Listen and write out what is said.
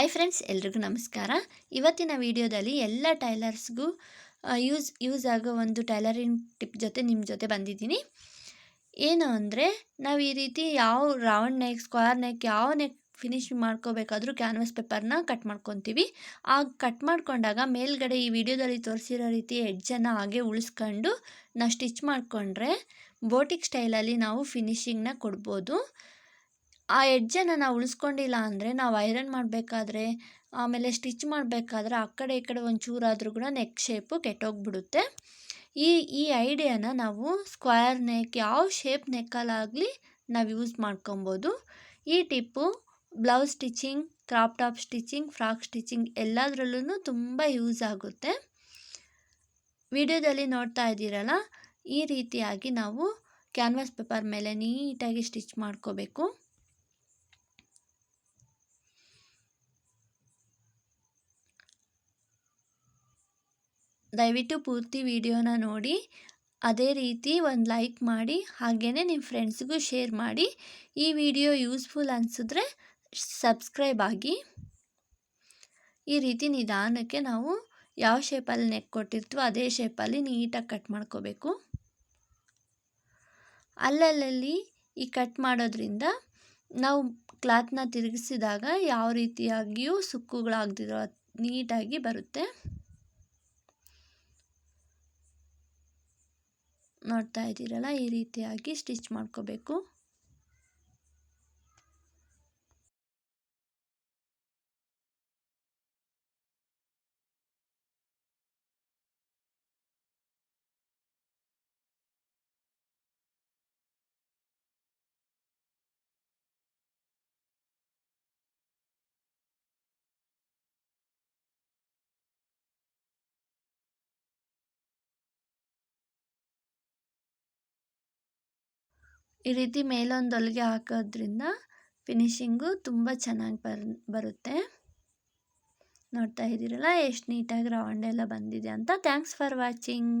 Hi friends ಎಲ್ರಿಗೂ ನಮಸ್ಕಾರ. ಇವತ್ತಿನ ವಿಡಿಯೋದಲ್ಲಿ ಎಲ್ಲ ಟೈಲರ್ಸ್ಗೂ ಯೂಸ್ ಯೂಸ್ ಆಗೋ ಒಂದು ಟೈಲರಿಂಗ್ ಟಿಪ್ ಜೊತೆ ನಿಮ್ಮ ಜೊತೆ ಬಂದಿದ್ದೀನಿ. ಏನು ಅಂದರೆ, ನಾವು ಈ ರೀತಿ ಯಾವ ರೌಂಡ್ ನೆಕ್ ಸ್ಕ್ವೇರ್ ನೆಕ್ ಯಾವ ನೆಕ್ ಫಿನಿಶ್ ಮಾಡ್ಕೋಬೇಕಾದ್ರೂ ಕ್ಯಾನ್ವಸ್ ಪೇಪರ್ನ ಕಟ್ ಮಾಡ್ಕೊತೀವಿ. ಆಗ ಕಟ್ ಮಾಡ್ಕೊಂಡಾಗ ಮೇಲ್ಗಡೆ ಈ ವಿಡಿಯೋದಲ್ಲಿ ತೋರಿಸಿರೋ ರೀತಿ ಎಡ್ಜನ್ನು ಹಾಗೆ ಉಳಿಸ್ಕೊಂಡು, ನಾವು ಸ್ಟಿಚ್ ಮಾಡಿಕೊಂಡ್ರೆ ಬೋಟಿಕ್ ಸ್ಟೈಲಲ್ಲಿ ನಾವು ಫಿನಿಶಿಂಗ್ನ ಕೊಡ್ಬೋದು. ಆ ಎಡ್ಜನ್ನು ನಾವು ಉಳಿಸ್ಕೊಂಡಿಲ್ಲ ಅಂದರೆ ನಾವು ಐರನ್ ಮಾಡಬೇಕಾದ್ರೆ, ಆಮೇಲೆ ಸ್ಟಿಚ್ ಮಾಡಬೇಕಾದ್ರೆ ಆ ಕಡೆ ಈ ಕಡೆ ಒಂಚೂರಾದರೂ ಕೂಡ ನೆಕ್ ಶೇಪು ಕೆಟ್ಟೋಗ್ಬಿಡುತ್ತೆ. ಈ ಈ ಐಡಿಯಾನ ನಾವು ಸ್ಕ್ವೇರ್ ನೆಕ್ ಯಾವ ಶೇಪ್ ನೆಕ್ಕಲ್ಲಾಗಲಿ ನಾವು ಯೂಸ್ ಮಾಡ್ಕೊಬೋದು. ಈ tip blouse stitching crop top stitching frock stitching ಎಲ್ಲದರಲ್ಲೂ ತುಂಬ ಯೂಸ್ ಆಗುತ್ತೆ. ವಿಡಿಯೋದಲ್ಲಿ ನೋಡ್ತಾ ಇದ್ದೀರಲ್ಲ, ಈ ರೀತಿಯಾಗಿ ನಾವು ಕ್ಯಾನ್ವಾಸ್ ಪೇಪರ್ ಮೇಲೆ ನೀಟಾಗಿ ಸ್ಟಿಚ್ ಮಾಡ್ಕೋಬೇಕು. ದಯವಿಟ್ಟು ಪೂರ್ತಿ ವಿಡಿಯೋನ ನೋಡಿ, ಅದೇ ರೀತಿ ಒಂದು ಲೈಕ್ ಮಾಡಿ ಹಾಗೆಯೇ ನಿಮ್ಮ ಫ್ರೆಂಡ್ಸ್ಗೂ ಶೇರ್ ಮಾಡಿ. ಈ ವಿಡಿಯೋ ಯೂಸ್ಫುಲ್ ಅನಿಸಿದ್ರೆ ಸಬ್ಸ್ಕ್ರೈಬ್ ಆಗಿ. ಈ ರೀತಿ ನಿಧಾನಕ್ಕೆ ನಾವು ಯಾವ ಶೇಪಲ್ಲಿ ನೆಕ್ ಕೊಟ್ಟಿರ್ತೀವೋ ಅದೇ ಶೇಪಲ್ಲಿ ನೀಟಾಗಿ ಕಟ್ ಮಾಡ್ಕೋಬೇಕು. ಅಲ್ಲಲ್ಲಿ ಈ ಕಟ್ ಮಾಡೋದ್ರಿಂದ ನಾವು ಕ್ಲಾತ್ನ ತಿರುಗಿಸಿದಾಗ ಯಾವ ರೀತಿಯಾಗಿಯೂ ಸುಕ್ಕುಗಳಾಗದಿರೋ ನೀಟಾಗಿ ಬರುತ್ತೆ. ನೋಡ್ತಾ ಇದ್ದೀರಲ್ಲ ಈ ರೀತಿಯಾಗಿ ಸ್ಟಿಚ್ ಮಾಡ್ಕೋಬೇಕು. ಈ ರೀತಿ ಮೇಲೊಂದು ಹೊಲಿಗೆ ಹಾಕೋದ್ರಿಂದ ಫಿನಿಶಿಂಗು ತುಂಬ ಚೆನ್ನಾಗಿ ಬರ್, ಬರುತ್ತೆ. ನೋಡ್ತಾ ಇದ್ದೀರಲ್ಲ, ಎಷ್ಟು ನೀಟಾಗಿ ರೌಂಡೆಲ್ಲ ಬಂದಿದೆ ಅಂತ. Thanks for watching